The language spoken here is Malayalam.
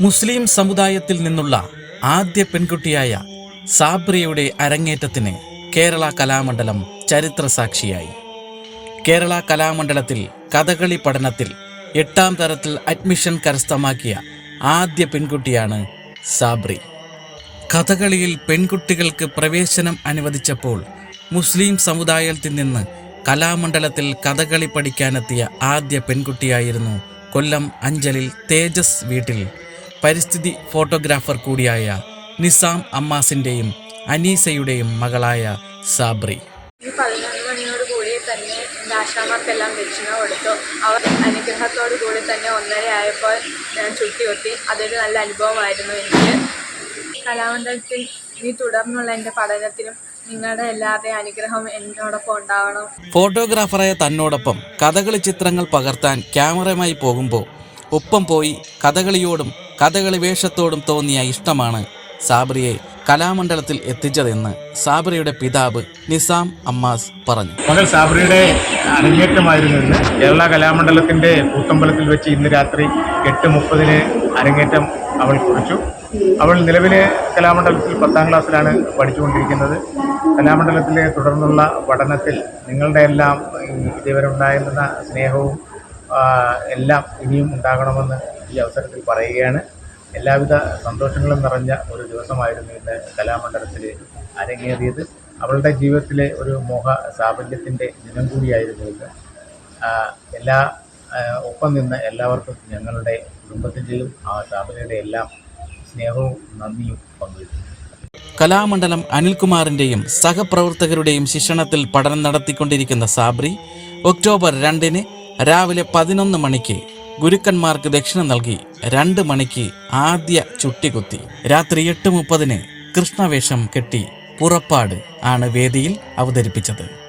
മുസ്ലിം സമുദായത്തിൽ നിന്നുള്ള ആദ്യ പെൺകുട്ടിയായ സാബ്രിയയുടെ അരങ്ങേറ്റത്തിന് കേരള കലാമണ്ഡലം ചരിത്രസാക്ഷിയായി കേരള കലാമണ്ഡലത്തിൽ കഥകളി പഠനത്തിൽ എട്ടാം തരത്തിൽ അഡ്മിഷൻ കരസ്ഥമാക്കിയ ആദ്യ പെൺകുട്ടിയാണ് സാബ്രി. കഥകളിയിൽ പെൺകുട്ടികൾക്ക് പ്രവേശനം അനുവദിച്ചപ്പോൾ മുസ്ലിം സമുദായത്തിൽ നിന്ന് കലാമണ്ഡലത്തിൽ കഥകളി പഠിക്കാനെത്തിയ ആദ്യ പെൺകുട്ടിയായിരുന്നു കൊല്ലം അഞ്ചലിൽ തേജസ് വീട്ടിൽ പരിസ്ഥിതി ഫോട്ടോഗ്രാഫർ കൂടിയായ നിസാം അമ്മാസിന്റെയും അനീസയുടെയും മകളായ സാബ്രി. ഈ പതിനൊന്ന് മണിയോട് കൂടി തന്നെ എന്റെ ആശാമാർക്കെല്ലാം ദക്ഷിണ കൊടുത്തു. അവർ അനുഗ്രഹത്തോടു കൂടി തന്നെ ഒന്നര ആയപ്പോൾ ഞാൻ ചുട്ടി ഒത്തി അതൊരു നല്ല അനുഭവമായിരുന്നു എനിക്ക്. കലാമണ്ഡലത്തിൽ ഇനി തുടർന്നുള്ള എന്റെ പഠനത്തിനും നിങ്ങളുടെ എല്ലാവരുടെയും അനുഗ്രഹം എന്നോടൊപ്പം ഉണ്ടാവണം. ഫോട്ടോഗ്രാഫറായ തന്നോടൊപ്പം കഥകളി ചിത്രങ്ങൾ പകർത്താൻ ക്യാമറയുമായി പോകുമ്പോൾ ഒപ്പം പോയി കഥകളിയോടും കഥകളി വേഷത്തോടും തോന്നിയ ഇഷ്ടമാണ് സാബ്രിയെ കലാമണ്ഡലത്തിൽ എത്തിച്ചതെന്ന് സാബ്രിയുടെ പിതാവ് നിസാം അമ്മാസ് പറഞ്ഞു. മകൾ സാബ്രിയുടെ അരങ്ങേറ്റമായിരുന്നു കേരള കലാമണ്ഡലത്തിന്റെ കൂത്തമ്പലത്തിൽ വെച്ച് ഇന്ന് രാത്രി എട്ട് മുപ്പതിന് അരങ്ങേറ്റം അവൾ കുറിച്ചു. അവൾ നിലവിലെ കലാമണ്ഡലത്തിൽ പത്താം ക്ലാസ്സിലാണ് പഠിച്ചുകൊണ്ടിരിക്കുന്നത്. കലാമണ്ഡലത്തിലെ തുടർന്നുള്ള പഠനത്തിൽ നിങ്ങളുടെ എല്ലാം ഇതുവരെ ഉണ്ടായിരുന്ന സ്നേഹവും എല്ലാം ഇനിയും ഉണ്ടാകണമെന്ന് ഈ അവസരത്തിൽ പറയുകയാണ്. എല്ലാവിധ സന്തോഷങ്ങളും നിറഞ്ഞ ഒരു ദിവസമായിരുന്നു ഇന്ന് കലാമണ്ഡലത്തിൽ അരങ്ങേറിയത്. അവളുടെ ജീവിതത്തിലെ ഒരു മോഹ സാഫല്യത്തിന്റെ ദിനം കൂടിയായിരുന്നു ഇത്. എല്ലാ ഒപ്പം നിന്ന് എല്ലാവർക്കും ഞങ്ങളുടെ കുടുംബത്തിന്റെയും ആ സാഫല്യയുടെ എല്ലാം സ്നേഹവും നന്ദിയും പങ്കുവച്ചു. കലാമണ്ഡലം അനിൽകുമാറിന്റെയും സഹപ്രവർത്തകരുടെയും ശിക്ഷണത്തിൽ പഠനം നടത്തിക്കൊണ്ടിരിക്കുന്ന സാബ്രി ഒക്ടോബർ രണ്ടിന് രാവിലെ പതിനൊന്ന് മണിക്ക് ഗുരുക്കന്മാർക്ക് ദക്ഷിണ നൽകി രണ്ട് മണിക്ക് ആദ്യ ചുട്ടികുത്തി. രാത്രി എട്ട് മുപ്പതിന് കൃഷ്ണവേഷം കെട്ടി പുറപ്പാട് ആണ് വേദിയിൽ അവതരിപ്പിച്ചത്.